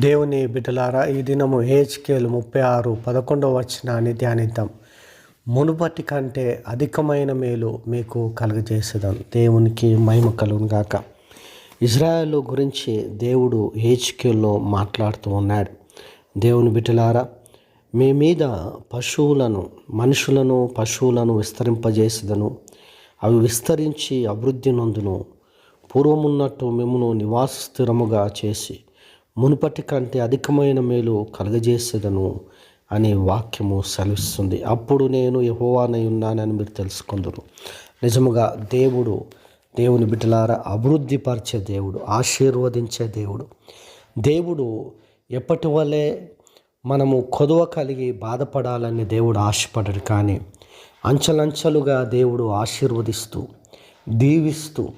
దేవుని బిడ్డలారా ఈ దినము హెచ్కేలు ముప్పై ఆరు పదకొండవ వచనాన్ని ధ్యానిద్దాం. మునుపటి కంటే అధికమైన మేలు మీకు కలుగజేసేదాం. దేవునికి మహిమ కలుగునుగాక ఇజ్రాయెల్ గురించి దేవుడు హెచ్కేల్లో మాట్లాడుతూ ఉన్నాడు. దేవుని బిడ్డలారా మీ మీద పశువులను మనుషులను పశువులను విస్తరింపజేసేదను. అవి విస్తరించి అభివృద్ధి నందును. పూర్వమున్నట్టు మిమ్మను నివాస స్థిరముగా చేసి మునుపటి కంటే అధికమైన మేలు కలగజేసేదను అనే వాక్యము సెలవిస్తుంది. అప్పుడు నేను యహోవానై ఉన్నానని మీరు తెలుసుకుందరు. నిజముగా దేవుడు దేవుని బిడ్డలారా అభివృద్ధిపరిచే దేవుడు ఆశీర్వదించే దేవుడు. దేవుడు ఎప్పటి వలె మనము కొదువ కలిగి బాధపడాలని దేవుడు ఆశపడడు కానీ అంచెలంచెలుగా దేవుడు ఆశీర్వదిస్తూ దీవిస్తూ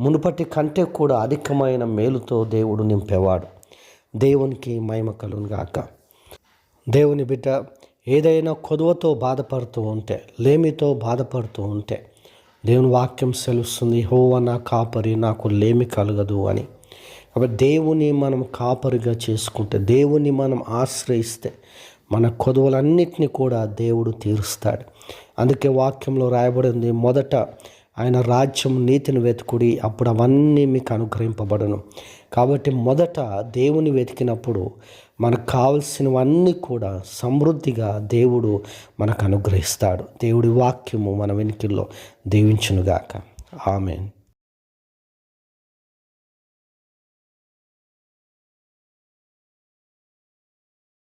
మునుపటి కంటే కూడా అధికమైన మేలుతో దేవుడు నింపేవాడు. దేవునికి మహిమ కలుగాక దేవుని బిడ్డ ఏదైనా కొదువతో బాధపడుతూ ఉంటే లేమితో బాధపడుతూ ఉంటే దేవుని వాక్యం సెలుస్తుంది హోవ నా కాపరి నాకు లేమి కలగదు అని. కాబట్టి దేవుని మనం కాపరిగా చేసుకుంటే దేవుని మనం ఆశ్రయిస్తే మన కొదువలన్నిటిని కూడా దేవుడు తీరుస్తాడు. అందుకే వాక్యంలో రాయబడింది మొదట ఆయన రాజ్యం నీతిని వెతుకుడి అప్పుడు అవన్నీ మీకు అనుగ్రహింపబడను. కాబట్టి మొదట దేవుని వెతికినప్పుడు మనకు కావలసినవన్నీ కూడా సమృద్ధిగా దేవుడు మనకు అనుగ్రహిస్తాడు. దేవుడి వాక్యము మన వెనుకల్లో దీవించునుగాక. ఆమెన్.